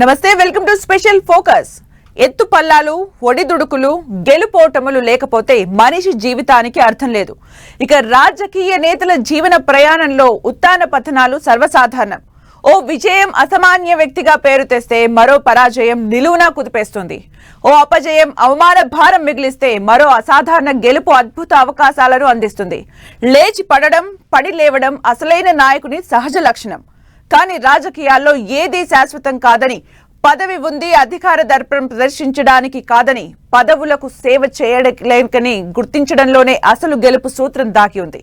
నమస్తే welcome to special focus. ఎత్తు పల్లాలు ఒడిదుడుకులు గెలుపోటములు లేకపోతే మనిషి జీవితానికి అర్థం లేదు. ఇక రాజకీయ నేతల జీవన ప్రయాణంలో ఉత్తాన పతనాలు సర్వసాధారణం. ఓ విజయం అసామాన్య వ్యక్తిగా పేరు తెస్తే మరో పరాజయం నిలువునా కుదిపేస్తుంది. ఓ అపజయం అవమాన భారం మిగిలిస్తే మరో అసాధారణ గెలుపు అద్భుత అవకాశాలను అందిస్తుంది. లేచి పడడం పడి లేవడం అసలైన నాయకుని సహజ లక్షణం. కానీ రాజకీయాల్లో ఏదీ శాశ్వతం కాదని పదవి ఉంది అధికార దర్పణం ప్రదర్శించడానికి కాదని పదవులకు సేవ చేయలేకని గుర్తించడంలోనే అసలు గెలుపు సూత్రం దాగి ఉంది.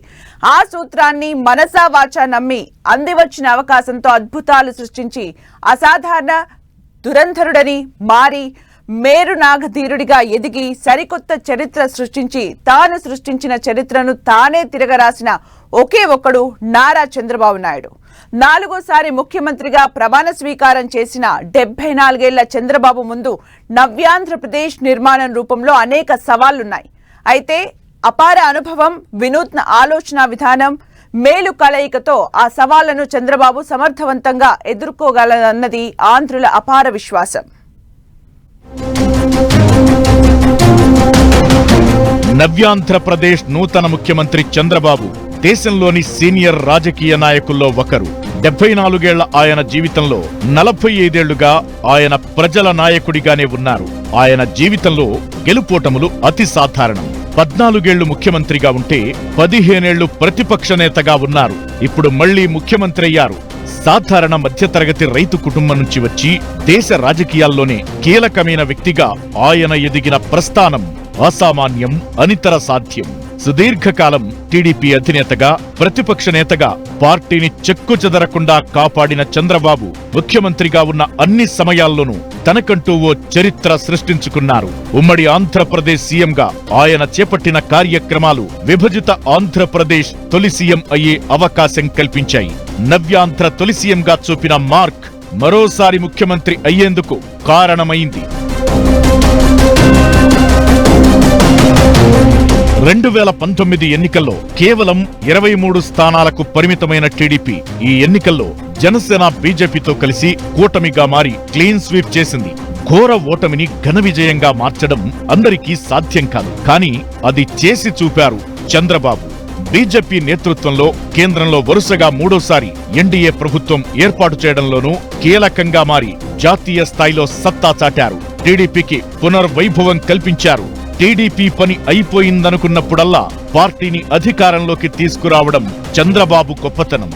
ఆ సూత్రాన్ని మనసా వాచా నమ్మి అందివచ్చిన అవకాశంతో అద్భుతాలు సృష్టించి అసాధారణ దురంధరుడని మారి మేరు నాగధీరుడిగా ఎదిగి సరికొత్త చరిత్ర సృష్టించి తాను సృష్టించిన చరిత్రను తానే తిరగరాసిన ఒకే ఒక్కడు నారా చంద్రబాబు నాయుడు. నాలుగోసారి ముఖ్యమంత్రిగా ప్రమాణ స్వీకారం చేసిన డెబ్బై నాలుగేళ్ళ చంద్రబాబు ముందు నవ్యాంధ్రప్రదేశ్ నిర్మాణం రూపంలో అనేక సవాళ్ళున్నాయి. అయితే అపార అనుభవం వినూత్న ఆలోచన విధానం మేలు కలయికతో ఆ సవాళ్ళను చంద్రబాబు సమర్థవంతంగా ఎదుర్కోగలదన్నది ఆంధ్రుల అపార విశ్వాసం. నవ్యాంధ్రప్రదేశ్ నూతన ముఖ్యమంత్రి చంద్రబాబు దేశంలోని సీనియర్ రాజకీయ నాయకుల్లో ఒకరు. డెబ్బై నాలుగేళ్ళ ఆయన జీవితంలో నలభై ఐదేళ్ళుగా ఆయన ప్రజల నాయకుడిగానే ఉన్నారు. ఆయన జీవితంలో గెలుపోటములు అతి సాధారణం. పద్నాలుగేళ్ళు ముఖ్యమంత్రిగా ఉంటే పదిహేనేళ్ళు ప్రతిపక్ష నేతగా ఉన్నారు. ఇప్పుడు మళ్ళీ ముఖ్యమంత్రి అయ్యారు. సాధారణ మధ్యతరగతి రైతు కుటుంబం నుంచి వచ్చి దేశ రాజకీయాల్లోనే కీలకమైన వ్యక్తిగా ఆయన ఎదిగిన ప్రస్థానం. అసామాన్యం అనితర సాధ్యం. సుదీర్ఘకాలం టీడీపీ అధినేతగా ప్రతిపక్ష నేతగా పార్టీని చెక్కుచెదరకుండా కాపాడిన చంద్రబాబు ముఖ్యమంత్రిగా ఉన్న అన్ని సమయాల్లోనూ తనకంటూ ఓ చరిత్ర సృష్టించుకున్నారు. ఉమ్మడి ఆంధ్రప్రదేశ్ సీఎంగా ఆయన చేపట్టిన కార్యక్రమాలు విభజిత ఆంధ్రప్రదేశ్ తొలి సీఎం అయ్యే అవకాశం కల్పించాయి. నవ్యాంధ్ర తొలి సీఎంగా చూపిన మార్క్ మరోసారి ముఖ్యమంత్రి అయ్యేందుకు కారణమైంది. రెండు వేల పంతొమ్మిది ఎన్నికల్లో కేవలం ఇరవై మూడు స్థానాలకు పరిమితమైన టీడీపీ ఈ ఎన్నికల్లో జనసేన బీజేపీతో కలిసి కూటమిగా మారి క్లీన్ స్వీప్ చేసింది. ఘోర ఓటమిని ఘన విజయంగా మార్చడం అందరికీ సాధ్యం కాదు. కానీ అది చేసి చూపారు చంద్రబాబు. బీజేపీ నేతృత్వంలో కేంద్రంలో వరుసగా మూడోసారి ఎన్డీఏ ప్రభుత్వం ఏర్పాటు చేయడంలోనూ కీలకంగా మారి జాతీయ స్థాయిలో సత్తా చాటారు. టీడీపీకి పునర్వైభవం కల్పించారు టీడీపీ పని అయిపోయిందనుకున్నప్పుడల్లా పార్టీని అధికారంలోకి తీసుకురావడం చంద్రబాబు గొప్పతనం.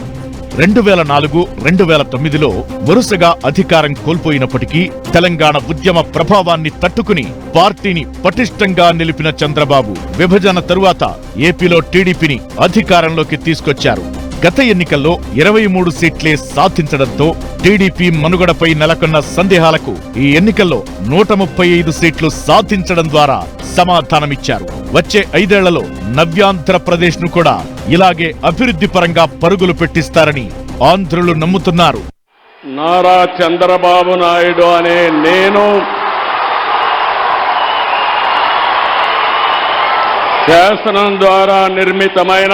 రెండు వేల నాలుగు రెండు వేల తొమ్మిదిలో వరుసగా అధికారం కోల్పోయినప్పటికీ తెలంగాణ ఉద్యమ ప్రభావాన్ని తట్టుకుని పార్టీని పటిష్టంగా నిలిపిన చంద్రబాబు విభజన తరువాత ఏపీలో టీడీపీని అధికారంలోకి తీసుకొచ్చారు. గత ఎన్నికల్లో ఇరవై మూడు సీట్లే సాధించడంతో టీడీపీ మనుగడపై నెలకొన్న సందేహాలకు ఈ ఎన్నికల్లో నూట ముప్పై ఐదు సీట్లు సాధించడం ద్వారా సమాధానమిచ్చారు. వచ్చే ఐదేళ్ళలో నవ్యాంధ్రప్రదేశ్ను కూడా ఇలాగే అభివృద్ధి పరంగా పరుగులు పెట్టిస్తారని ఆంధ్రులు నమ్ముతున్నారు. నారా చంద్రబాబు నాయుడు అనే నేను శాసనం ద్వారా నిర్మితమైన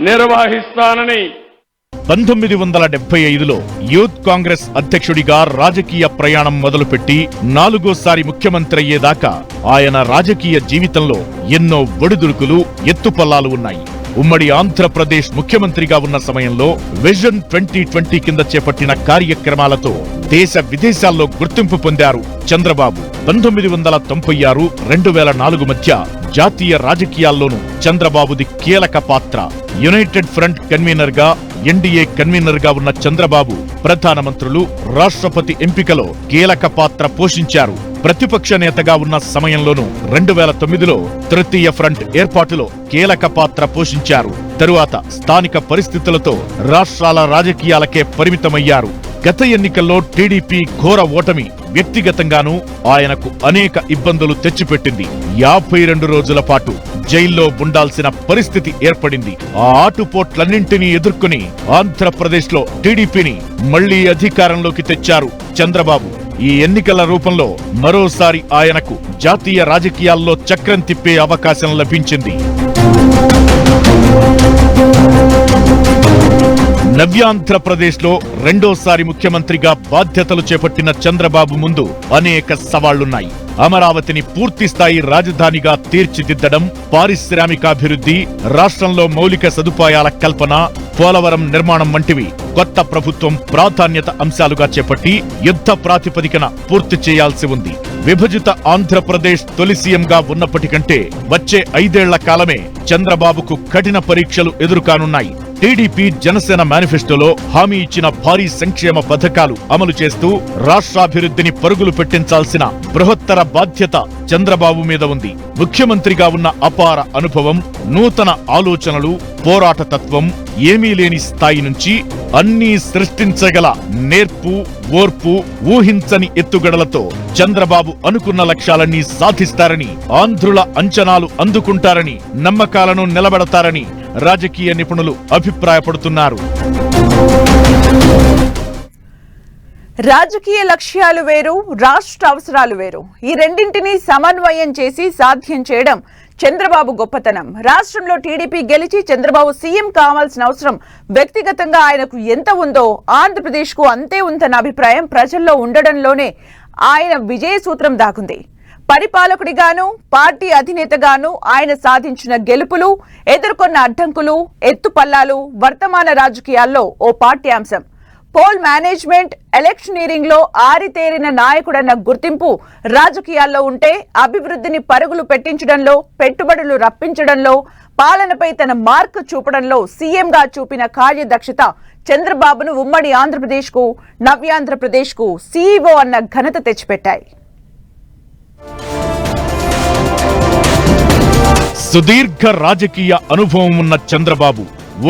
నిర్వహిస్తానని. పంతొమ్మిది వందల డెబ్బై ఐదులో యూత్ కాంగ్రెస్ అధ్యక్షుడిగా రాజకీయ ప్రయాణం మొదలుపెట్టి నాలుగోసారి ముఖ్యమంత్రి అయ్యేదాకా ఆయన రాజకీయ జీవితంలో ఎన్నో ఒడిదుడుకులు ఎత్తుపల్లాలు ఉన్నాయి. ఉమ్మడి ఆంధ్రప్రదేశ్ ముఖ్యమంత్రిగా ఉన్న సమయంలో విజన్ ట్వంటీ ట్వంటీ కింద చేపట్టిన కార్యక్రమాలతో దేశ విదేశాల్లో గుర్తింపు పొందారు చంద్రబాబు. పంతొమ్మిది వందల తొంభై ఆరు రెండు వేల నాలుగు మధ్య జాతీయ రాజకీయాల్లోనూ చంద్రబాబుది కీలక పాత్ర. యునైటెడ్ ఫ్రంట్ కన్వీనర్గా ఎన్డీఏ కన్వీనర్గా ఉన్న చంద్రబాబు ప్రధానమంత్రులు రాష్ట్రపతి ఎంపికలో కీలక పాత్ర పోషించారు. ప్రతిపక్ష నేతగా ఉన్న సమయంలోనూ రెండు వేల తొమ్మిదిలో తృతీయ ఫ్రంట్ ఏర్పాటులో కీలక పాత్ర పోషించారు. తరువాత స్థానిక పరిస్థితులతో రాష్ట్రాల రాజకీయాలకే పరిమితమయ్యారు. గత ఎన్నికల్లో టీడీపీ ఘోర ఓటమి వ్యక్తిగతంగానూ ఆయనకు అనేక ఇబ్బందులు తెచ్చిపెట్టింది. యాభై రెండు రోజుల పాటు జైల్లో ఉండాల్సిన పరిస్థితి ఏర్పడింది. ఆ ఆటుపోట్లన్నింటినీ ఎదుర్కొని ఆంధ్రప్రదేశ్లో టీడీపీని మళ్ళీ అధికారంలోకి తెచ్చారు చంద్రబాబు. ఈ ఎన్నికల రూపంలో మరోసారి ఆయనకు జాతీయ రాజకీయాల్లో చక్రం తిప్పే అవకాశం లభించింది. నవ్యాంధ్రప్రదేశ్లో రెండోసారి ముఖ్యమంత్రిగా బాధ్యతలు చేపట్టిన చంద్రబాబు ముందు అనేక సవాళ్ళున్నాయి. అమరావతిని పూర్తి స్థాయి రాజధానిగా తీర్చిదిద్దడం పారిశ్రామికాభివృద్ధి రాష్ట్రంలో మౌలిక సదుపాయాల కల్పన పోలవరం నిర్మాణం వంటివి కొత్త ప్రభుత్వం ప్రాధాన్యత అంశాలుగా చేపట్టి యుద్ధ ప్రాతిపదికన పూర్తి చేయాల్సి ఉంది. విభజిత ఆంధ్రప్రదేశ్ తొలి సీఎంగా ఉన్నప్పటికంటే వచ్చే ఐదేళ్ళ కాలమే చంద్రబాబుకు కఠిన పరీక్షలు ఎదురుకానున్నాయి. టీడీపీ జనసేన మేనిఫెస్టోలో హామీ ఇచ్చిన భారీ సంక్షేమ పథకాలు అమలు చేస్తూ రాష్ట్రాభివృద్ధిని పరుగులు పెట్టించాల్సిన బృహత్తర బాధ్యత చంద్రబాబు మీద ఉంది. ముఖ్యమంత్రిగా ఉన్న అపార అనుభవం నూతన ఆలోచనలు పోరాట తత్వం ఏమీ లేని స్థాయి నుంచి అన్నీ సృష్టించగల నేర్పు ఓర్పు ఊహించని ఎత్తుగడలతో చంద్రబాబు అనుకున్న లక్ష్యాలన్నీ సాధిస్తారని ఆంధ్రుల అంచనాలు అందుకుంటారని నమ్మకాలను నిలబెడతారని రాజకీయ నిపుణులు అభిప్రాయపడుతున్నారు. రాజకీయ లక్ష్యాలు వేరు రాష్ట్ర అవసరాలు వేరు. ఈ రెండింటినీ సమన్వయం చేసి సాధ్యం చేయడం చంద్రబాబు గొప్పతనం. రాష్ట్రంలో టీడీపీ గెలిచి చంద్రబాబు సీఎం కావాల్సిన అవసరం వ్యక్తిగతంగా ఆయనకు ఎంత ఉందో ఆంధ్రప్రదేశ్కు అంతే ఉందన్న అభిప్రాయం ప్రజల్లో ఉండడంలోనే ఆయన విజయ సూత్రం దాకుంది. పరిపాలకుడిగాను పార్టీ అధినేతగాను ఆయన సాధించిన గెలుపులు ఎదుర్కొన్న అడ్డంకులు ఎత్తుపల్లాలు వర్తమాన రాజకీయాల్లో ఓ పాఠ్యాంశం. పోల్ మేనేజ్మెంట్ ఎలక్షనీరింగ్లో ఆరితేరిన నాయకుడన్న గుర్తింపు రాజకీయాల్లో ఉంటే అభివృద్ధిని పరుగులు పెట్టించడంలో పెట్టుబడులు రప్పించడంలో పాలనపై తన మార్క్ చూపడంలో సీఎంగా చూపిన కార్యదక్షత చంద్రబాబును ఉమ్మడి ఆంధ్రప్రదేశ్కు నవ్యాంధ్రప్రదేశ్కు సీఈఓ అన్న ఘనత తెచ్చిపెట్టాయి. సుదీర్ఘ రాజకీయ అనుభవం ఉన్న చంద్రబాబు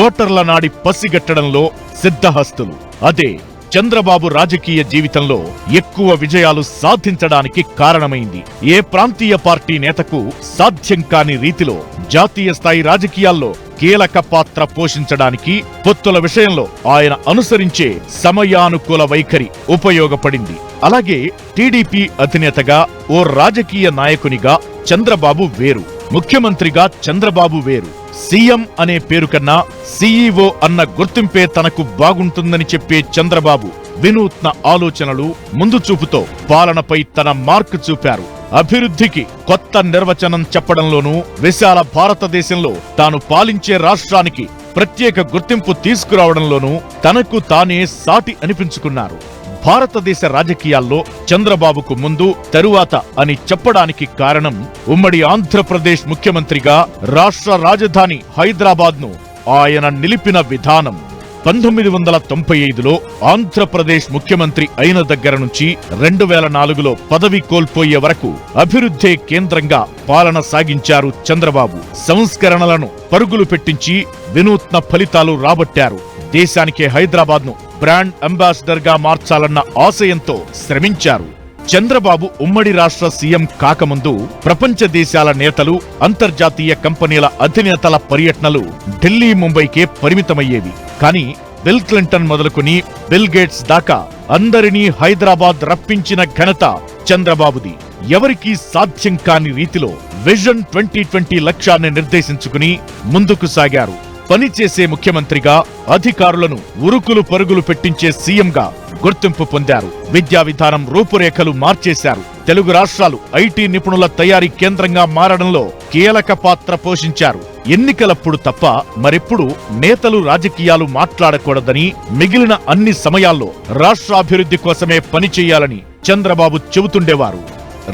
ఓటర్ల నాడి పసిగట్టడంలో సిద్ధహస్తులు. అదే చంద్రబాబు రాజకీయ జీవితంలో ఎక్కువ విజయాలు సాధించడానికి కారణమైంది. ఏ ప్రాంతీయ పార్టీ నేతకు సాధ్యం కాని రీతిలో జాతీయ స్థాయి రాజకీయాల్లో కీలక పాత్ర పోషించడానికి పొత్తుల విషయంలో ఆయన అనుసరించే సమయానుకూల వైఖరి ఉపయోగపడింది. అలాగే టీడీపీ అధినేతగా ఓ రాజకీయ నాయకునిగా చంద్రబాబు వేరు. ముఖ్యమంత్రిగా చంద్రబాబు వేరు. సీఎం అనే పేరు కన్నా సీఈఓ అన్న గుర్తింపే తనకు బాగుంటుందని చెప్పే చంద్రబాబు వినూత్న ఆలోచనలు ముందు చూపుతో పాలనపై తన మార్కు చూపారు. అభివృద్ధికి కొత్త నిర్వచనం చెప్పడంలోనూ విశాల భారతదేశంలో తాను పాలించే రాష్ట్రానికి ప్రత్యేక గుర్తింపు తీసుకురావడంలోనూ తనకు తానే సాటి అనిపించుకున్నారు. భారతదేశ రాజకీయాల్లో చంద్రబాబుకు ముందు తరువాత అని చెప్పడానికి కారణం ఉమ్మడి ఆంధ్రప్రదేశ్ ముఖ్యమంత్రిగా రాష్ట్ర రాజధాని హైదరాబాద్ను ఆయన నిలిపిన విధానం. పంతొమ్మిది వందల తొంభై ఐదులో ఆంధ్రప్రదేశ్ ముఖ్యమంత్రి అయిన దగ్గర నుంచి రెండు వేల నాలుగులో పదవి కోల్పోయే వరకు అభివృద్ధే కేంద్రంగా పాలన సాగించారు చంద్రబాబు. సంస్కరణలను పరుగులు పెట్టించి వినూత్న ఫలితాలు రాబట్టారు. దేశానికే హైదరాబాద్ను బ్రాండ్ అంబాసిడర్గా మార్చాలన్న ఆశయంతో శ్రమించారు. చంద్రబాబు ఉమ్మడి రాష్ట్ర సీఎం కాకముందు ప్రపంచ దేశాల నేతలు అంతర్జాతీయ కంపెనీల అధినేతల పర్యటనలు ఢిల్లీ ముంబైకే పరిమితమయ్యేవి. కానీ బిల్ క్లింటన్ మొదలుకుని బిల్ గేట్స్ దాకా అందరినీ హైదరాబాద్ రప్పించిన ఘనత చంద్రబాబుది. ఎవరికీ సాధ్యం కాని రీతిలో విజన్ ట్వంటీ ట్వంటీ లక్ష్యాన్ని నిర్దేశించుకుని ముందుకు సాగారు. పనిచేసే ముఖ్యమంత్రిగా అధికారులను ఉరుకులు పరుగులు పెట్టించే సీఎంగా గుర్తింపు పొందారు. విద్యా విధానం రూపురేఖలు మార్చేశారు. తెలుగు రాష్ట్రాలు ఐటీ నిపుణుల తయారీ కేంద్రంగా మారడంలో కీలక పాత్ర పోషించారు. ఎన్నికలప్పుడు తప్ప మరెప్పుడు నేతలు రాజకీయాలు మాట్లాడకూడదని మిగిలిన అన్ని సమయాల్లో రాష్ట్రాభివృద్ధి కోసమే పనిచేయాలని చంద్రబాబు చెబుతుండేవారు.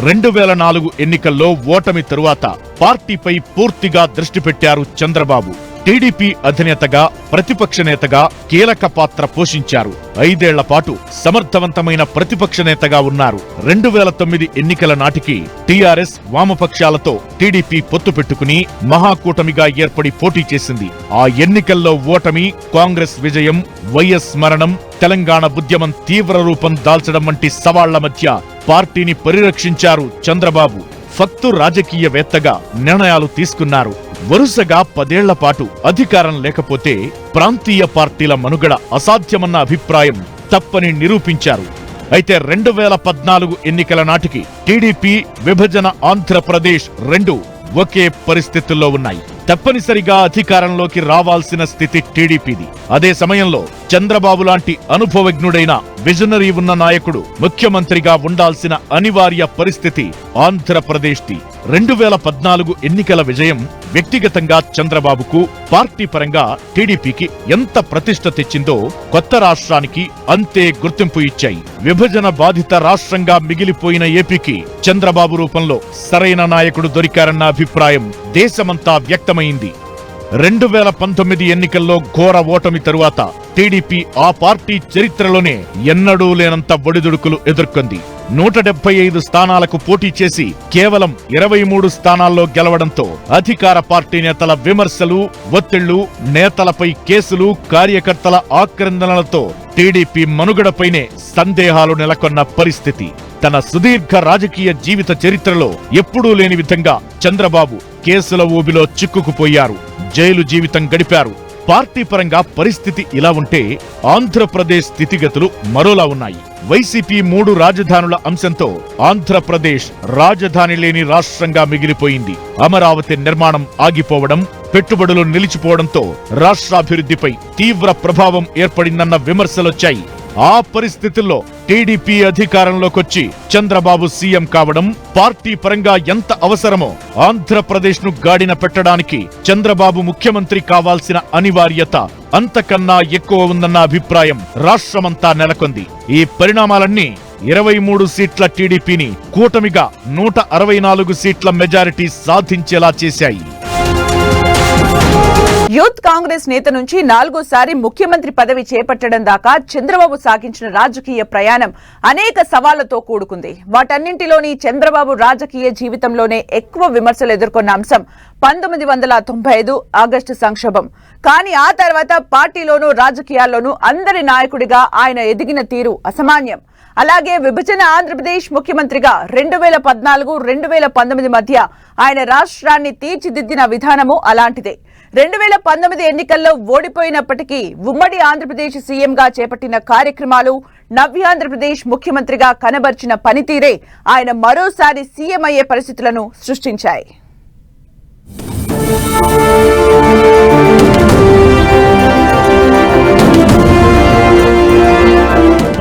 రెండు వేల నాలుగు ఎన్నికల్లో ఓటమి తరువాత పార్టీపై పూర్తిగా దృష్టి పెట్టారు చంద్రబాబు. టీడీపీ అధినేతగా ప్రతిపక్ష నేతగా కీలక పాత్ర పోషించారు. ఐదేళ్ళ పాటు సమర్థవంతమైన ప్రతిపక్ష నేతగా ఉన్నారు. రెండు వేల తొమ్మిది ఎన్నికల నాటికి టీఆర్ఎస్ వామపక్షాలతో టీడీపీ పొత్తు పెట్టుకుని మహాకూటమిగా ఏర్పడి పోటీ చేసింది. ఆ ఎన్నికల్లో ఓటమి కాంగ్రెస్ విజయం వైఎస్ మరణం తెలంగాణ ఉద్యమం తీవ్ర రూపం దాల్చడం వంటి సవాళ్ళ మధ్య పార్టీని పరిరక్షించారు చంద్రబాబు. ఫక్తు రాజకీయవేత్తగా నిర్ణయాలు తీసుకున్నారు. వరుసగా పదేళ్ళ పాటు అధికారం లేకపోతే ప్రాంతీయ పార్టీల మనుగడ అసాధ్యమన్న అభిప్రాయం తప్పని నిరూపించారు. అయితే రెండు వేల పద్నాలుగు ఎన్నికల నాటికి టీడీపీ విభజన ఆంధ్రప్రదేశ్ రెండు ఒకే పరిస్థితుల్లో ఉన్నాయి. తప్పనిసరిగా అధికారంలోకి రావాల్సిన స్థితి టీడీపీది. అదే సమయంలో చంద్రబాబు లాంటి అనుభవజ్ఞుడైన విజనరీ ఉన్న నాయకుడు ముఖ్యమంత్రిగా ఉండాల్సిన అనివార్య పరిస్థితి ఆంధ్రప్రదేశ్ది. రెండు వేల పద్నాలుగు ఎన్నికల విజయం వ్యక్తిగతంగా చంద్రబాబుకు పార్టీ పరంగా టీడీపీకి ఎంత ప్రతిష్ట తెచ్చిందో కొత్త రాష్ట్రానికి అంతే గుర్తింపు ఇచ్చాయి. విభజన బాధిత రాష్ట్రంగా మిగిలిపోయిన ఏపీకి చంద్రబాబు రూపంలో సరైన నాయకుడు దొరికారన్న అభిప్రాయం దేశమంతా వ్యక్తమైంది. రెండు వేల పంతొమ్మిది ఎన్నికల్లో ఘోర ఓటమి తరువాత టీడీపీ ఆ పార్టీ చరిత్రలోనే ఎన్నడూ లేనంత ఒడిదుడుకులు ఎదుర్కొంది. నూట డెబ్బై ఐదు స్థానాలకు పోటీ చేసి కేవలం ఇరవై మూడు స్థానాల్లో గెలవడంతో అధికార పార్టీ నేతల విమర్శలు ఒత్తిళ్ళు నేతలపై కేసులు కార్యకర్తల ఆక్రందనలతో టీడీపీ మనుగడపైనే సందేహాలు నెలకొన్న పరిస్థితి. తన సుదీర్ఘ రాజకీయ జీవిత చరిత్రలో ఎప్పుడూ లేని విధంగా చంద్రబాబు కేసుల ఊబిలో చిక్కుకుపోయారు. జైలు జీవితం గడిపారు. పార్టీ పరంగా పరిస్థితి ఇలా ఉంటే ఆంధ్రప్రదేశ్ స్థితిగతులు మరోలా ఉన్నాయి. వైసీపీ మూడు రాజధానుల అంశంతో ఆంధ్రప్రదేశ్ రాజధాని లేని రాష్ట్రంగా మిగిలిపోయింది. అమరావతి నిర్మాణం ఆగిపోవడం పెట్టుబడులు నిలిచిపోవడంతో రాష్ట్రాభివృద్ధిపై తీవ్ర ప్రభావం ఏర్పడిందన్న విమర్శలొచ్చాయి. ఆ పరిస్థితుల్లో టీడీపీ అధికారంలోకొచ్చి చంద్రబాబు సీఎం కావడం పార్టీ పరంగా ఎంత అవసరమో ఆంధ్రప్రదేశ్ను గాడిన పెట్టడానికి చంద్రబాబు ముఖ్యమంత్రి కావాల్సిన అనివార్యత అంతకన్నా ఎక్కువ ఉందన్న అభిప్రాయం రాష్ట్రమంతా నెలకొంది. ఈ పరిణామాలన్నీ ఇరవై మూడు సీట్ల టీడీపీని కూటమిగా నూట అరవై నాలుగు సీట్ల మెజారిటీ సాధించేలా చేశాయి. యూత్ కాంగ్రెస్ నేత నుంచి నాలుగోసారి ముఖ్యమంత్రి పదవి చేపట్టడం దాకా చంద్రబాబు సాగించిన రాజకీయ ప్రయాణం అనేక సవాళ్ళతో కూడుకుంది. వాటన్నింటిలోని చంద్రబాబు రాజకీయ జీవితంలోనే ఎక్కువ విమర్శలు ఎదుర్కొన్న అంశం పంతొమ్మిది వందల తొంభై ఐదు ఆగస్టు సంక్షోభం. కానీ ఆ తర్వాత పార్టీలోనూ రాజకీయాల్లోనూ అందరి నాయకుడిగా ఆయన ఎదిగిన తీరు అసామాన్యం. అలాగే విభజన ఆంధ్రప్రదేశ్ ముఖ్యమంత్రిగా రెండు వేల పద్నాలుగు రెండు వేల పంతొమ్మిది మధ్య ఆయన రాష్ట్రాన్ని తీర్చిదిద్దిన విధానము అలాంటిదే. రెండు వేల పంతొమ్మిది ఎన్నికల్లో ఓడిపోయినప్పటికీ ఉమ్మడి ఆంధ్రప్రదేశ్ సీఎంగా చేపట్టిన కార్యక్రమాలు నవ్యాంధ్రప్రదేశ్ ముఖ్యమంత్రిగా కనబర్చిన పనితీరే ఆయన మరోసారి సీఎం అయ్యే పరిస్థితులను సృష్టించాయి.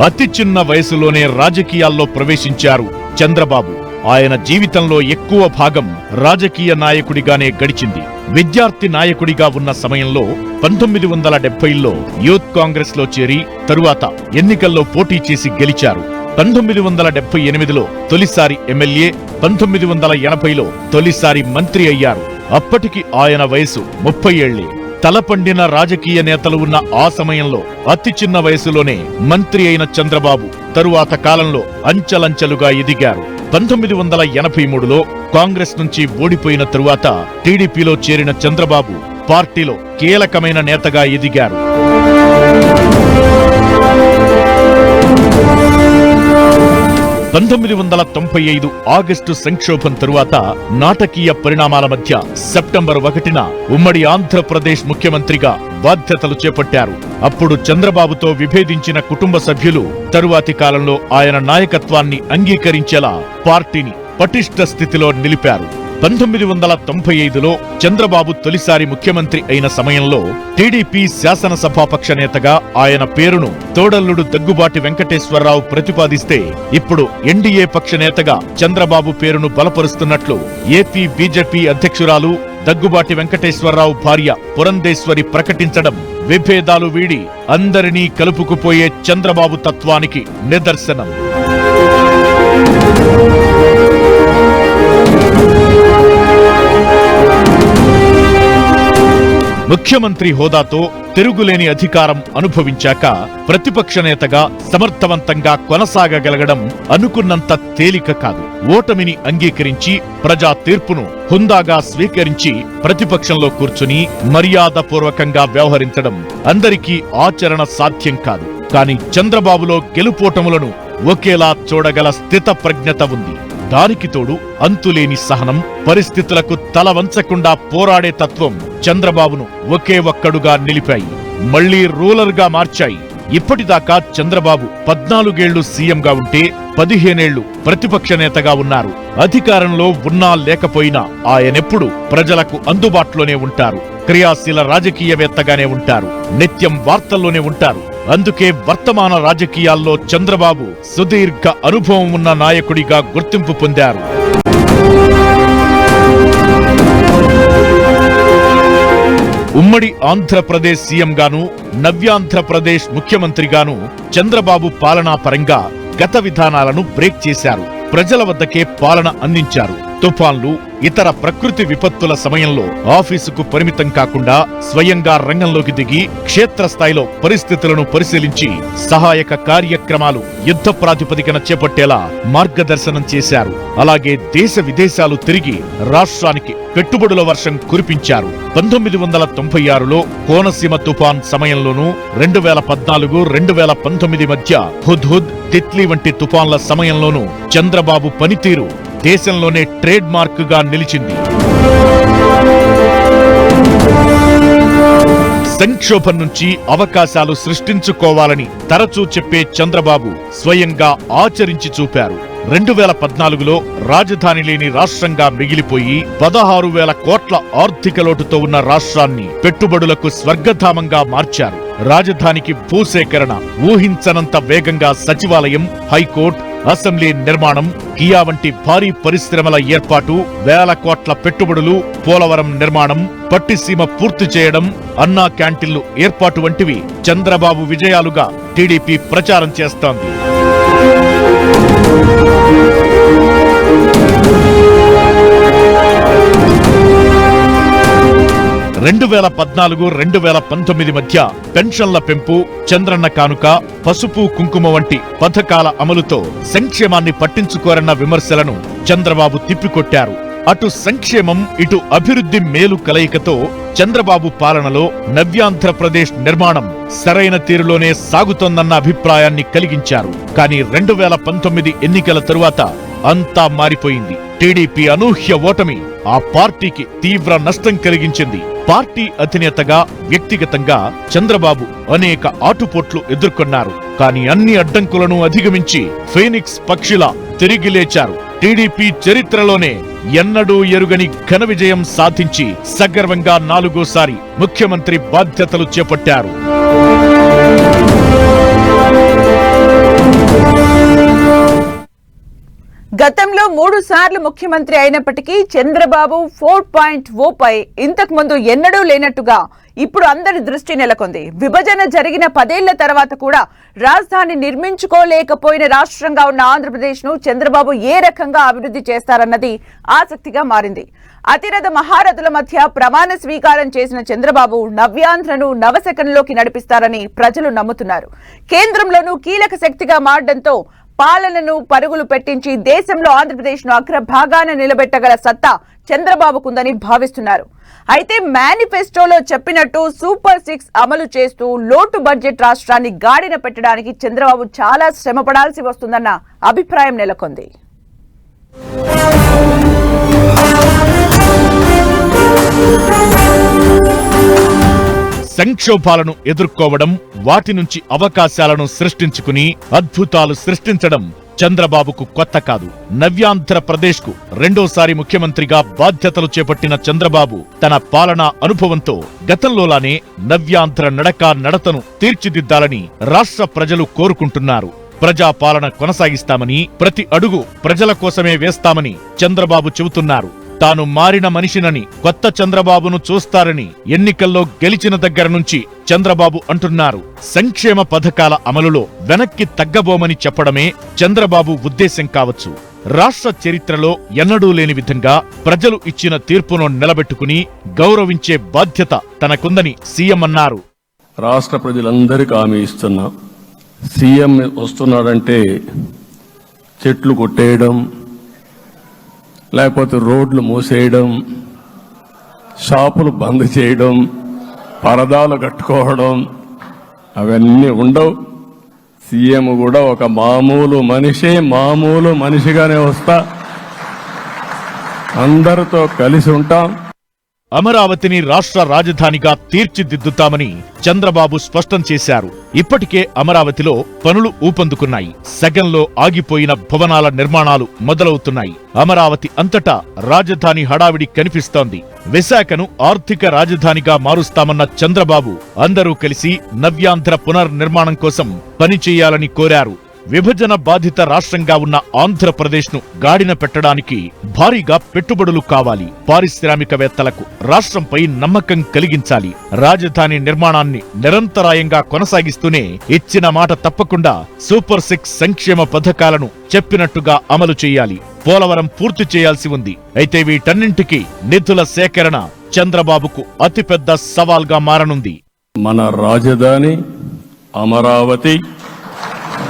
అతి చిన్న వయసులోనే రాజకీయాల్లో ప్రవేశించారు చంద్రబాబు. ఆయన జీవితంలో ఎక్కువ భాగం రాజకీయ నాయకుడిగానే గడిచింది. విద్యార్థి నాయకుడిగా ఉన్న సమయంలో పంతొమ్మిది వందల డెబ్బైలో యూత్ కాంగ్రెస్లో చేరి తరువాత ఎన్నికల్లో పోటీ చేసి గెలిచారు. పంతొమ్మిది వందల డెబ్బై ఎనిమిదిలో తొలిసారి ఎమ్మెల్యే పంతొమ్మిది వందల ఎనభైలో తొలిసారి మంత్రి అయ్యారు. అప్పటికి ఆయన వయసు ముప్పై ఏళ్ళే తలపండిన రాజకీయ నేతలు ఉన్న ఆ సమయంలో అతి చిన్న వయసులోనే మంత్రి అయిన చంద్రబాబు తరువాత కాలంలో అంచెలంచెలుగా ఎదిగారు. పంతొమ్మిది వందల ఎనభై మూడులో కాంగ్రెస్ నుంచి ఓడిపోయిన తరువాత టీడీపీలో చేరిన చంద్రబాబు పార్టీలో కీలకమైన నేతగా ఎదిగారు. పంతొమ్మిది వందల తొంభై ఐదు ఆగస్టు సంక్షోభం తరువాత నాటకీయ పరిణామాల మధ్య సెప్టెంబర్ ఒకటిన ఉమ్మడి ఆంధ్రప్రదేశ్ ముఖ్యమంత్రిగా బాధ్యతలు చేపట్టారు. అప్పుడు చంద్రబాబుతో విభేదించిన కుటుంబ సభ్యులు తరువాతి కాలంలో ఆయన నాయకత్వాన్ని అంగీకరించేలా పార్టీని పటిష్ట స్థితిలో నిలిపారు. పంతొమ్మిది వందల తొంభై ఐదులో చంద్రబాబు తొలిసారి ముఖ్యమంత్రి అయిన సమయంలో టీడీపీ శాసనసభాపక్ష నేతగా ఆయన పేరును తోడల్లుడు దగ్గుబాటి వెంకటేశ్వరరావు ప్రతిపాదిస్తే ఇప్పుడు ఎన్డీఏ పక్ష నేతగా చంద్రబాబు పేరును బలపరుస్తున్నట్లు ఏపీ బీజేపీ అధ్యక్షురాలు దగ్గుబాటి వెంకటేశ్వరరావు భార్య పురంధేశ్వరి ప్రకటించడం విభేదాలు వీడి అందరినీ కలుపుకుపోయే చంద్రబాబు తత్వానికి నిదర్శనం. ముఖ్యమంత్రి హోదాతో తిరుగులేని అధికారం అనుభవించాక ప్రతిపక్ష నేతగా సమర్థవంతంగా కొనసాగగలగడం అనుకున్నంత తేలిక కాదు. ఓటమిని అంగీకరించి ప్రజా తీర్పును హుందాగా స్వీకరించి ప్రతిపక్షంలో కూర్చుని మర్యాదపూర్వకంగా వ్యవహరించడం అందరికీ ఆచరణ సాధ్యం కాదు. కానీ చంద్రబాబులో గెలుపోటములను ఒకేలా చూడగల స్థిత ప్రజ్ఞత ఉంది. దానికి తోడు అంతులేని సహనం పరిస్థితులకు తల వంచకుండా పోరాడే తత్వం చంద్రబాబును ఒకే ఒక్కడుగా నిలిపాయి. మళ్ళీ రూలర్గా మార్చాయి. ఇప్పటిదాకా చంద్రబాబు పద్నాలుగేళ్ళు సీఎంగా ఉంటే పదిహేనేళ్ళు ప్రతిపక్ష నేతగా ఉన్నారు. అధికారంలో ఉన్నా లేకపోయినా ఆయనెప్పుడు ప్రజలకు అందుబాటులోనే ఉంటారు. క్రియాశీల రాజకీయవేత్తగానే ఉంటారు. నిత్యం వార్తల్లోనే ఉంటారు. అందుకే వర్తమాన రాజకీయాల్లో చంద్రబాబు సుదీర్ఘ అనుభవం ఉన్న నాయకుడిగా గుర్తింపు పొందారు. ఉమ్మడి ఆంధ్రప్రదేశ్ సీఎంగాను నవ్యాంధ్రప్రదేశ్ ముఖ్యమంత్రిగాను చంద్రబాబు పాలనా పరంగా గత విధానాలను బ్రేక్ చేశారు. ప్రజల వద్దకే పాలన అందించారు. తుఫాన్లు ఇతర ప్రకృతి విపత్తుల సమయంలో ఆఫీసుకు పరిమితం కాకుండా స్వయంగా రంగంలోకి దిగి క్షేత్రస్థాయిలో పరిస్థితులను పరిశీలించి సహాయక కార్యక్రమాలు యుద్ధ ప్రాతిపదికన చేపట్టేలా మార్గదర్శనం చేశారు. అలాగే దేశ విదేశాలు తిరిగి రాష్ట్రానికి పెట్టుబడుల వర్షం కురిపించారు. పంతొమ్మిది వందల తొంభై ఆరులో కోనసీమ తుఫాన్ సమయంలోనూ రెండు వేల పద్నాలుగు రెండు వేల పంతొమ్మిది మధ్య హుద్హుద్ తిత్లీ వంటి తుఫాన్ల సమయంలోనూ చంద్రబాబు పనితీరు దేశంలోనే ట్రేడ్ మార్క్గా నిలిచింది. సంక్షోభం నుంచి అవకాశాలు సృష్టించుకోవాలని తరచూ చెప్పే చంద్రబాబు స్వయంగా ఆచరించి చూపారు. రెండు వేల పద్నాలుగులో రాజధాని లేని రాష్ట్రంగా మిగిలిపోయి పదహారు వేల కోట్ల ఆర్థిక లోటుతో ఉన్న రాష్ట్రాన్ని పెట్టుబడులకు స్వర్గధామంగా మార్చారు. రాజధానికి భూసేకరణ ఊహించనంత వేగంగా సచివాలయం హైకోర్టు అసెంబ్లీ నిర్మాణం కియా వంటి భారీ పరిశ్రమల ఏర్పాటు వేల కోట్ల పెట్టుబడులు పోలవరం నిర్మాణం పట్టిసీమ పూర్తి చేయడం అన్నా క్యాంటీన్లు ఏర్పాటు వంటివి చంద్రబాబు విజయాలుగా టీడీపీ ప్రచారం చేస్తోంది. రెండు వేల పద్నాలుగు రెండు వేల పంతొమ్మిది మధ్య పెన్షన్ల పెంపు చంద్రన్న కానుక పసుపు కుంకుమ వంటి పథకాల అమలుతో సంక్షేమాన్ని పట్టించుకోరన్న విమర్శలను చంద్రబాబు తిప్పికొట్టారు. అటు సంక్షేమం ఇటు అభివృద్ధి మేలు కలయికతో చంద్రబాబు పాలనలో నవ్యాంధ్రప్రదేశ్ నిర్మాణం సరైన తీరులోనే సాగుతోందన్న అభిప్రాయాన్ని కలిగించారు. కానీ రెండు వేల పంతొమ్మిది ఎన్నికల తరువాత అంతా మారిపోయింది. టీడీపీ అనూహ్య ఓటమి ఆ పార్టీకి తీవ్ర నష్టం కలిగించింది. పార్టీ అధినేతగా వ్యక్తిగతంగా చంద్రబాబు అనేక ఆటుపోట్లు ఎదుర్కొన్నారు. కానీ అన్ని అడ్డంకులను అధిగమించి ఫీనిక్స్ పక్షిలా తిరిగి లేచారు. టీడీపీ చరిత్రలోనే ఎన్నడూ ఎరుగని ఘన విజయం సాధించి సగర్వంగా నాలుగోసారి ముఖ్యమంత్రి బాధ్యతలు చేపట్టారు. గతంలో మూడు సార్లు ముఖ్యమంత్రి అయినప్పటికీ చంద్రబాబు ఫోర్ పాయింట్ ఓపై ఇంతకు ముందు ఎన్నడూ లేనట్టుగా ఇప్పుడు అందరి దృష్టి నెలకొంది. విభజన జరిగిన పదేళ్ళ తర్వాత కూడా రాజధాని నిర్మించుకోలేకపోయిన రాష్ట్రంగా ఉన్న ఆంధ్రప్రదేశ్ను చంద్రబాబు ఏ రకంగా అభివృద్ధి చేస్తారన్నది ఆసక్తిగా మారింది. అతిరథ మహారథుల మధ్య ప్రమాణ స్వీకారం చేసిన చంద్రబాబు నవ్యాంధ్రను నవశకంలోకి నడిపిస్తారని ప్రజలు నమ్ముతున్నారు. కేంద్రంలోనూ కీలక శక్తిగా మారడంతో పాలనను పరుగులు పెట్టించి దేశంలో ఆంధ్రప్రదేశ్ను నిలబెట్టగల సత్తా చంద్రబాబుకుందని భావిస్తున్నారు. అయితే మేనిఫెస్టోలో చెప్పినట్టు సూపర్ సిక్స్ అమలు చేస్తూ లోటు బడ్జెట్ రాష్ట్రాన్ని గాడిన పెట్టడానికి చంద్రబాబు చాలా శ్రమ పడాల్సి వస్తుందన్న అభిప్రాయం నెలకొంది. సంక్షోభాలను ఎదుర్కోవడం వాటి నుంచి అవకాశాలను సృష్టించుకుని అద్భుతాలు సృష్టించడం చంద్రబాబుకు కొత్త కాదు. నవ్యాంధ్రప్రదేశ్కు రెండోసారి ముఖ్యమంత్రిగా బాధ్యతలు చేపట్టిన చంద్రబాబు తన పాలనా అనుభవంతో గతంలోలానే నవ్యాంధ్ర నడక నడతను తీర్చిదిద్దాలని రాష్ట్ర ప్రజలు కోరుకుంటున్నారు. ప్రజా పాలన కొనసాగిస్తామని ప్రతి అడుగు ప్రజల కోసమే వేస్తామని చంద్రబాబు చెబుతున్నారు. తాను మారిన మనిషినని కొత్త చంద్రబాబును చూస్తారని ఎన్నికల్లో గెలిచిన దగ్గర నుంచి చంద్రబాబు అంటున్నారు. సంక్షేమ పథకాల అమలులో వెనక్కి తగ్గబోమని చెప్పడమే చంద్రబాబు ఉద్దేశం కావచ్చు. రాష్ట్ర చరిత్రలో ఎన్నడూ లేని విధంగా ప్రజలు ఇచ్చిన తీర్పును నిలబెట్టుకుని గౌరవించే బాధ్యత తనకుందని సీఎం అన్నారు. రాష్ట్ర ప్రజలందరికీ హామీ ఇస్తున్నా. సీఎం వస్తున్నాడంటే చెట్లు కొట్టేయడం లేకపోతే రోడ్లు మూసేయడం షాపులు బంద్ చేయడం పరదాలు కట్టుకోవడం అవన్నీ ఉండవు. సీఎం కూడా ఒక మామూలు మనిషి మామూలు మనిషిగానే వస్తా. అందరితో కలిసి ఉంటాం. అమరావతిని రాష్ట్ర రాజధానిగా తీర్చిదిద్దుతామని చంద్రబాబు స్పష్టం చేశారు. ఇప్పటికే అమరావతిలో పనులు ఊపందుకున్నాయి. సగంలో ఆగిపోయిన భవనాల నిర్మాణాలు మొదలవుతున్నాయి. అమరావతి అంతటా రాజధాని హడావిడి కనిపిస్తోంది. విశాఖను ఆర్థిక రాజధానిగా మారుస్తామన్న చంద్రబాబు అందరూ కలిసి నవ్యాంధ్ర పునర్నిర్మాణం కోసం పనిచేయాలని కోరారు. విభజన బాధిత రాష్ట్రంగా ఉన్న ఆంధ్రప్రదేశ్ను గాడిన పెట్టడానికి భారీగా పెట్టుబడులు కావాలి. పారిశ్రామికవేత్తలకు రాష్ట్రంపై నమ్మకం కలిగించాలి. రాజధాని నిర్మాణాన్ని నిరంతరాయంగా కొనసాగిస్తూనే ఇచ్చిన మాట తప్పకుండా సూపర్ సిక్స్ సంక్షేమ పథకాలను చెప్పినట్టుగా అమలు చేయాలి. పోలవరం పూర్తి చేయాల్సి ఉంది. అయితే వీటన్నింటికీ నిధుల సేకరణ చంద్రబాబుకు అతిపెద్ద సవాల్గా మారనుంది. మన రాజధాని అమరావతి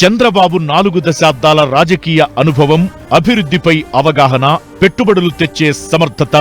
చంద్రబాబు నాలుగు దశాబ్దాల రాజకీయ అనుభవం అభివృద్ధిపై అవగాహన పెట్టుబడులు తెచ్చే సమర్థత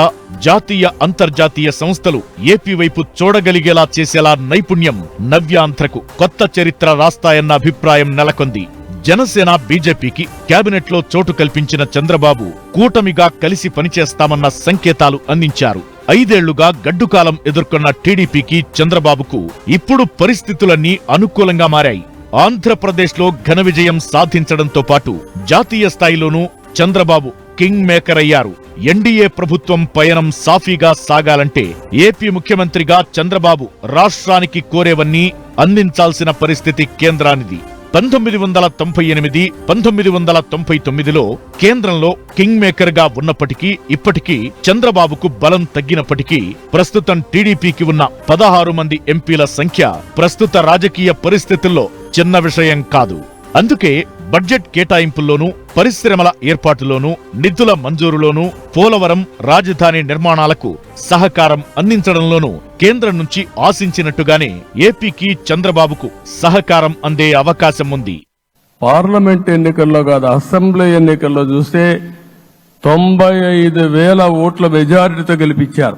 జాతీయ అంతర్జాతీయ సంస్థలు ఏపీ వైపు చూడగలిగేలా చేసేలా నైపుణ్యం నవ్యాంధ్రకు కొత్త చరిత్ర రాస్తాయన్న అభిప్రాయం నెలకొంది. జనసేన బీజేపీకి కేబినెట్లో చోటు కల్పించిన చంద్రబాబు కూటమిగా కలిసి పనిచేస్తామన్న సంకేతాలు అందించారు. ఐదేళ్ళుగా గడ్డుకాలం ఎదుర్కొన్న టీడీపీకి చంద్రబాబుకు ఇప్పుడు పరిస్థితులన్నీ అనుకూలంగా మారాయి. ఆంధ్రప్రదేశ్లో ఘన విజయం సాధించడంతో పాటు జాతీయ స్థాయిలోనూ చంద్రబాబు కింగ్ మేకర్ అయ్యారు. ఎన్డీఏ ప్రభుత్వం పయనం సాఫీగా సాగాలంటే ఏపీ ముఖ్యమంత్రిగా చంద్రబాబు రాష్ట్రానికి కోరేవన్నీ అందించాల్సిన పరిస్థితి కేంద్రానిది. పంతొమ్మిది వందల తొంభై ఎనిమిది పంతొమ్మిది వందల తొంభై తొమ్మిదిలో కేంద్రంలో కింగ్ మేకర్గా ఉన్నప్పటికీ ఇప్పటికీ చంద్రబాబుకు బలం తగ్గినప్పటికీ ప్రస్తుతం టీడీపీకి ఉన్న పదహారు మంది ఎంపీల సంఖ్య ప్రస్తుత రాజకీయ పరిస్థితుల్లో చిన్న విషయం కాదు. అందుకే బడ్జెట్ కేటాయింపుల్లోనూ పరిశ్రమల ఏర్పాటులోనూ నిధుల మంజూరులోనూ పోలవరం రాజధాని నిర్మాణాలకు సహకారం అందించడంలోనూ కేంద్రం నుంచి ఆశించినట్టుగానే ఏపీకి చంద్రబాబుకు సహకారం అందే అవకాశం ఉంది. పార్లమెంట్ ఎన్నికల్లో కాదు అసెంబ్లీ ఎన్నికల్లో చూస్తే తొంభై ఐదు వేల ఓట్ల మెజారిటీతో గెలిపించారు.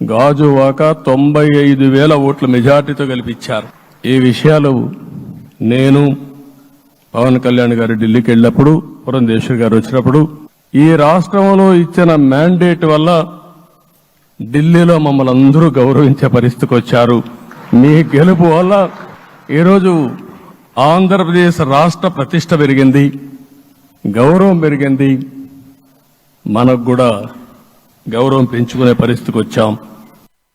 గాజువాక తొంభై ఐదు వేల ఓట్ల మెజారిటీతో గెలిపించారు. ఈ విషయాలు నేను పవన్ కళ్యాణ్ గారు ఢిల్లీకి వెళ్ళినప్పుడు పురంధేశ్వర్ గారు వచ్చినప్పుడు ఈ రాష్ట్రంలో ఇచ్చిన మ్యాండేట్ వల్ల ఢిల్లీలో మమ్మల్ని అందరూ గౌరవించే పరిస్థితికి వచ్చారు. మీ గెలుపు వల్ల ఈరోజు ఆంధ్రప్రదేశ్ రాష్ట్ర ప్రతిష్ట పెరిగింది గౌరవం పెరిగింది. మనకు కూడా గౌరవం పెంచుకునే పరిస్థితికి వచ్చాం.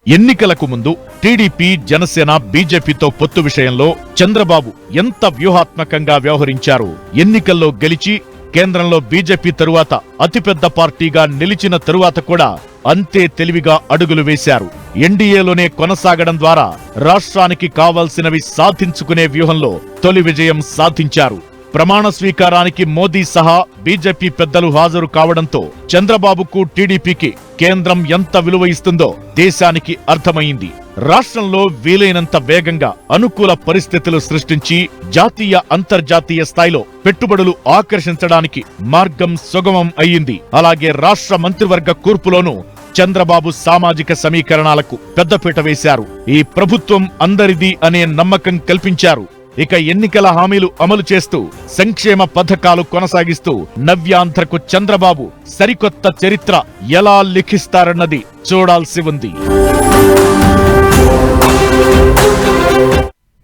ఎన్నికలకు ముందు టీడీపీ జనసేన బీజేపీతో పొత్తు విషయంలో చంద్రబాబు ఎంత వ్యూహాత్మకంగా వ్యవహరించారు? ఎన్నికల్లో గెలిచి కేంద్రంలో బీజేపీ తరువాత అతిపెద్ద పార్టీగా నిలిచిన తరువాత కూడా అంతే తెలివిగా అడుగులు వేశారు. ఎన్డీఏలోనే కొనసాగడం ద్వారా రాష్ట్రానికి కావాల్సినవి సాధించుకునే వ్యూహంలో తొలి విజయం సాధించారు. ప్రమాణ స్వీకారానికి మోదీ సహా బీజేపీ పెద్దలు హాజరు కావడంతో చంద్రబాబుకు టీడీపీకి కేంద్రం ఎంత విలువ ఇస్తుందో దేశానికి అర్థమైంది. రాష్ట్రంలో వీలైనంత వేగంగా అనుకూల పరిస్థితులు సృష్టించి జాతీయ అంతర్జాతీయ స్థాయిలో పెట్టుబడులు ఆకర్షించడానికి మార్గం సుగమం అయ్యింది అలాగే రాష్ట్ర మంత్రివర్గ కూర్పులోనూ చంద్రబాబు సామాజిక సమీకరణాలకు పెద్దపీట వేశారు. ఈ ప్రభుత్వం అందరిది అనే నమ్మకం కల్పించారు. ఇక ఎన్నికల హామీలు అమలు చేస్తూ సంక్షేమ పథకాలు కొనసాగిస్తూ నవ్యాంధ్రకు చంద్రబాబు సరికొత్త చరిత్ర ఎలా లిఖిస్తారన్నది చూడాల్సి ఉంది.